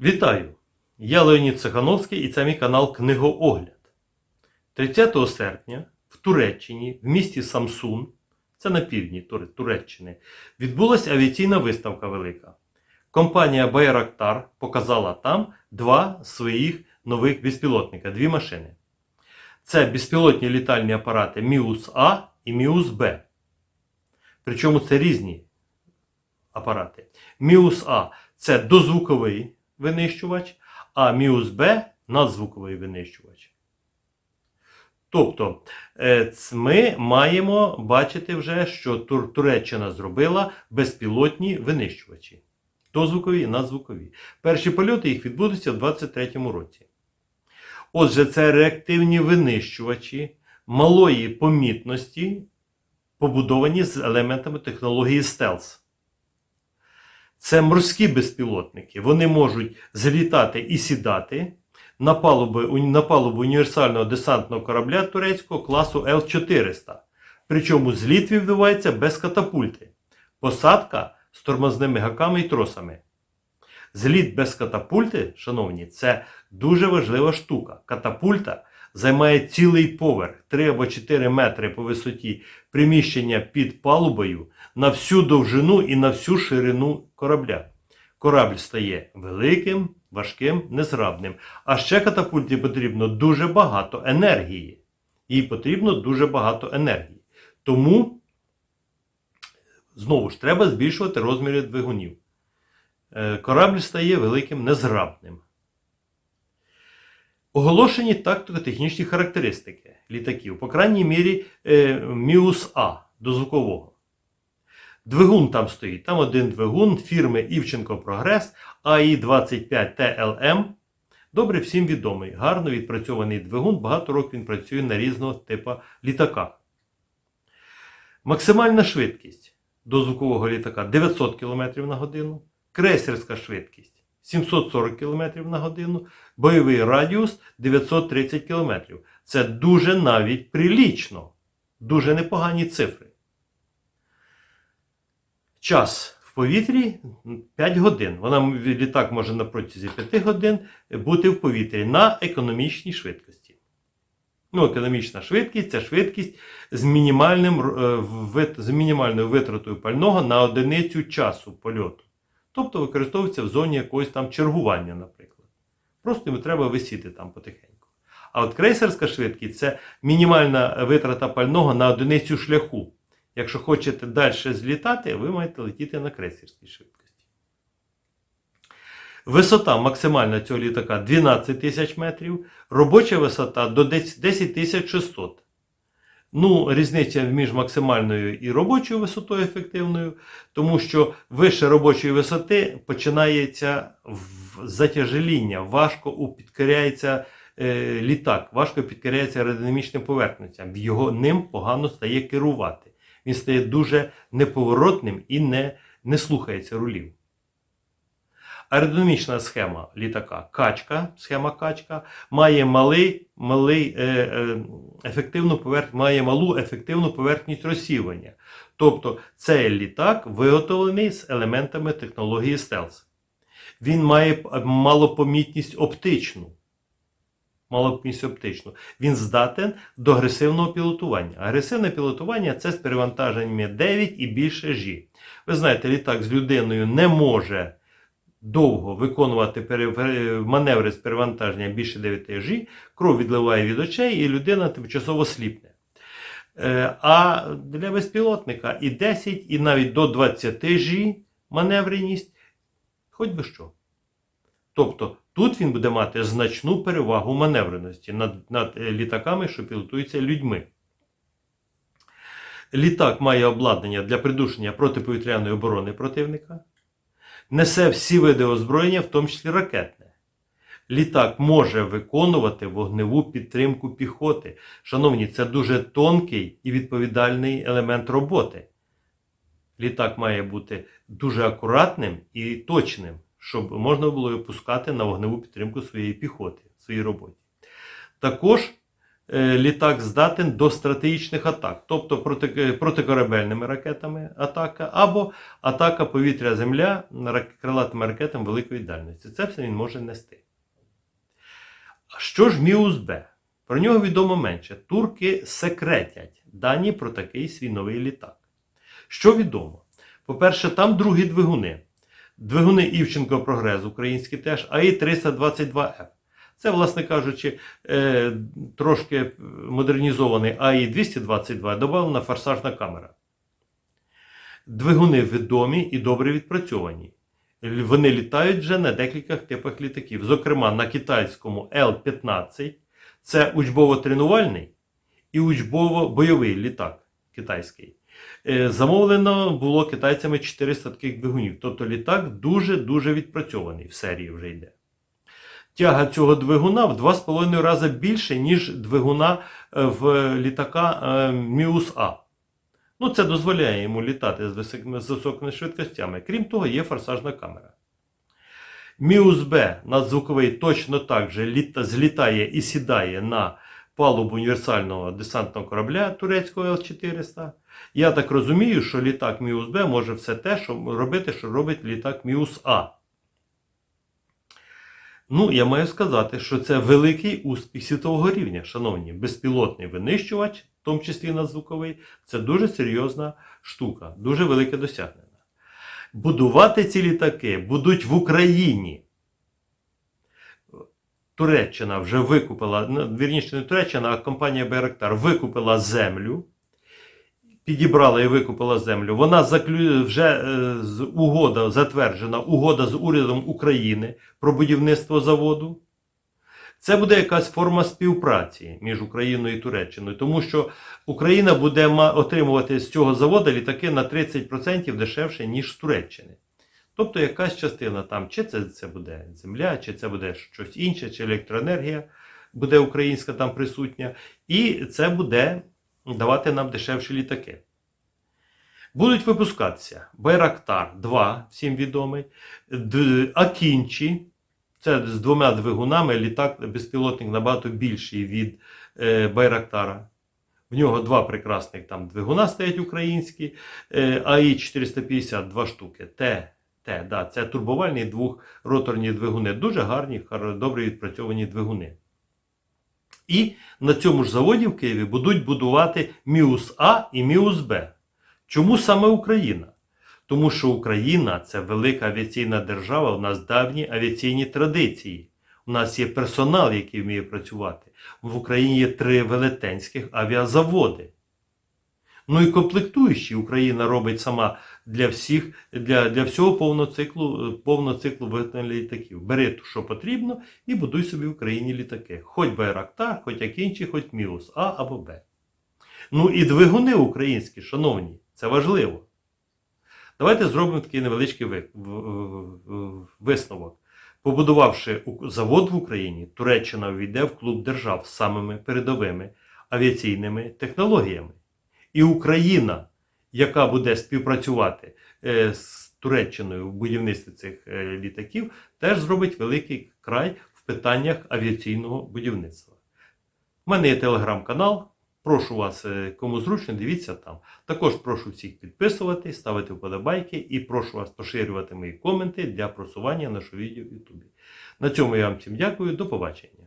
Вітаю! Я Леонід Цехановський і це мій канал Книгоогляд. 30 серпня в Туреччині, в місті Самсун, це на півдні Туреччини, відбулася авіаційна виставка велика. Компанія Bayraktar показала там два своїх нових безпілотника, дві машини. Це безпілотні літальні апарати Міус А і Міус Б. Причому це різні апарати. Міус А це дозвуковий винищувач, а Міус Б надзвуковий винищувач. Тобто, е, ми маємо бачити вже, що Туреччина зробила безпілотні винищувачі. Дозвукові і надзвукові. Перші польоти їх відбудуться в 2023 році. Отже, це реактивні винищувачі малої помітності, побудовані з елементами технології стелс. Це морські безпілотники. Вони можуть злітати і сідати на палубу, на палубу універсального десантного корабля турецького класу Л-400. Причому зліт відбувається без катапульти. Посадка з тормозними гаками і тросами. Зліт без катапульти, шановні, це дуже важлива штука. Катапульта займає цілий поверх 3 або 4 метри по висоті приміщення під палубою на всю довжину і на всю ширину корабля. Корабль стає великим, важким, незграбним. А ще катапульті потрібно дуже багато енергії. Їй потрібно дуже багато енергії. Тому, знову ж, треба збільшувати розміри двигунів. Е, Корабль стає великим, незграбним. Оголошені тактико-технічні характеристики літаків, по крайній мірі е, Міус А до звукового. Двигун там стоїть. Там один двигун фірми Івченко Прогрес АІ-25 ТЛМ. Добре всім відомий. Гарно відпрацьований двигун. Багато років він працює на різного типу літаках. Максимальна швидкість до звукового літака 900 км на годину. Крейсерська швидкість 740 км на годину. Бойовий радіус 930 км. Це дуже навіть прилічно. Дуже непогані цифри. Час в повітрі 5 годин. Вона літак може на протязі 5 годин бути в повітрі на економічній швидкості. Ну, економічна швидкість це швидкість з, мінімальним, е, з мінімальною витратою пального на одиницю часу польоту. Тобто використовується в зоні якогось там чергування, наприклад. Просто йому треба висіти там потихеньку. А от крейсерська швидкість це мінімальна витрата пального на одиницю шляху. Якщо хочете далі злітати, ви маєте летіти на крейсерській швидкості. Висота максимальна цього літака 12 тисяч метрів, робоча висота до 10 тисяч 600. Ну, різниця між максимальною і робочою висотою ефективною, тому що вище робочої висоти починається затяжеління, важко підкоряється е, літак, важко підкоряється аеродинамічним поверхностям. Його ним погано стає керувати. Він стає дуже неповоротним і не, не слухається рулів. Аеродинамічна схема літака качка, схема качка, має малий, малий, е, е, ефективну поверх, має малу ефективну поверхність розсівання. Тобто цей літак виготовлений з елементами технології стелс. Він має малопомітність оптичну. Малопомітність оптичну. Він здатен до агресивного пілотування. Агресивне пілотування це з перевантаженнями 9 і більше G. Ви знаєте, літак з людиною не може довго виконувати маневри з перевантаження більше 9 G, кров відливає від очей, і людина тимчасово сліпне. Е, А для безпілотника і 10, і навіть до 20 G маневреність, хоч би що. Тобто тут він буде мати значну перевагу маневреності над, над е, літаками, що пілотуються людьми. Літак має обладнання для придушення протиповітряної оборони противника, несе всі види озброєння, в тому числі ракетне. Літак може виконувати вогневу підтримку піхоти. Шановні, це дуже тонкий і відповідальний елемент роботи. Літак має бути дуже акуратним і точним, щоб можна було його пускати на вогневу підтримку своєї піхоти своїй роботі. Також літак здатен до стратегічних атак, тобто проти, е, протикорабельними ракетами атака, або атака повітря-земля крилатими ракетами великої дальності. Це все він може нести. А що ж Міус-Б? Про нього відомо менше. Турки секретять дані про такий свій новий літак. Що відомо? По-перше, там другі двигуни. Двигуни Івченко Прогрес українські теж, АІ-322Ф. Це, власне кажучи, е, трошки модернізований АІ-222, додана форсажна камера. Двигуни відомі і добре відпрацьовані. Вони літають вже на декількох типах літаків. Зокрема, на китайському Л-15 це учбово-тренувальний і учбово-бойовий літак китайський. Е, Замовлено було китайцями 400 таких двигунів. Тобто літак дуже-дуже відпрацьований в серії вже йде. Тяга цього двигуна в 2,5 рази більше, ніж двигуна е, в літака е, Міус А. Ну, це дозволяє йому літати з високими, швидкостями. Крім того, є форсажна камера. Міус Б надзвуковий точно так же літа, злітає і сідає на палубу універсального десантного корабля турецького Л-400. Я так розумію, що літак Міус Б може все те, що робити, що робить літак Міус А. Ну, я маю сказати, що це великий успіх світового рівня, шановні. Безпілотний винищувач, в тому числі надзвуковий, це дуже серйозна штука, дуже велике досягнення. Будувати ці літаки будуть в Україні. Туреччина вже викупила, ну, вірніше не Туреччина, а компанія Байрактар викупила землю, підібрала і викупила землю. Вона заклю... вже е, угода затверджена угода з урядом України про будівництво заводу. Це буде якась форма співпраці між Україною і Туреччиною, тому що Україна буде отримувати з цього заводу літаки на 30% дешевше, ніж з Туреччини. Тобто якась частина там, чи це, це буде земля, чи це буде щось інше, чи електроенергія буде українська там присутня, і це буде давати нам дешевші літаки. Будуть випускатися Байрактар 2, всім відомий, Акінчі, це з двома двигунами літак безпілотник набагато більший від е, Байрактара. В нього два прекрасних там двигуна стоять українські, е, АІ-450 два штуки. Т, Т, да, це турбувальні двохроторні двигуни. Дуже гарні, добре відпрацьовані двигуни. І на цьому ж заводі в Києві будуть будувати Міус А і Міус Б. Чому саме Україна? Тому що Україна це велика авіаційна держава, у нас давні авіаційні традиції. У нас є персонал, який вміє працювати. В Україні є три велетенських авіазаводи. Ну і комплектуючі Україна робить сама для всіх, для, для всього повного циклу, повного циклу виготовлення літаків. Бери, що потрібно, і будуй собі в Україні літаки. Хоч Байрактар, хоч Акінчі, хоч Міус А або Б. Ну і двигуни українські, шановні, це важливо. Давайте зробимо такий невеличкий висновок. Побудувавши завод в Україні, Туреччина увійде в клуб держав з самими передовими авіаційними технологіями. І Україна, яка буде співпрацювати е, з Туреччиною в будівництві цих е, літаків, теж зробить великий край в питаннях авіаційного будівництва. У мене є телеграм-канал. Прошу вас, е, кому зручно, дивіться там. Також прошу всіх підписувати, ставити вподобайки і прошу вас поширювати мої коменти для просування нашого відео в Ютубі. На цьому я вам всім дякую. До побачення.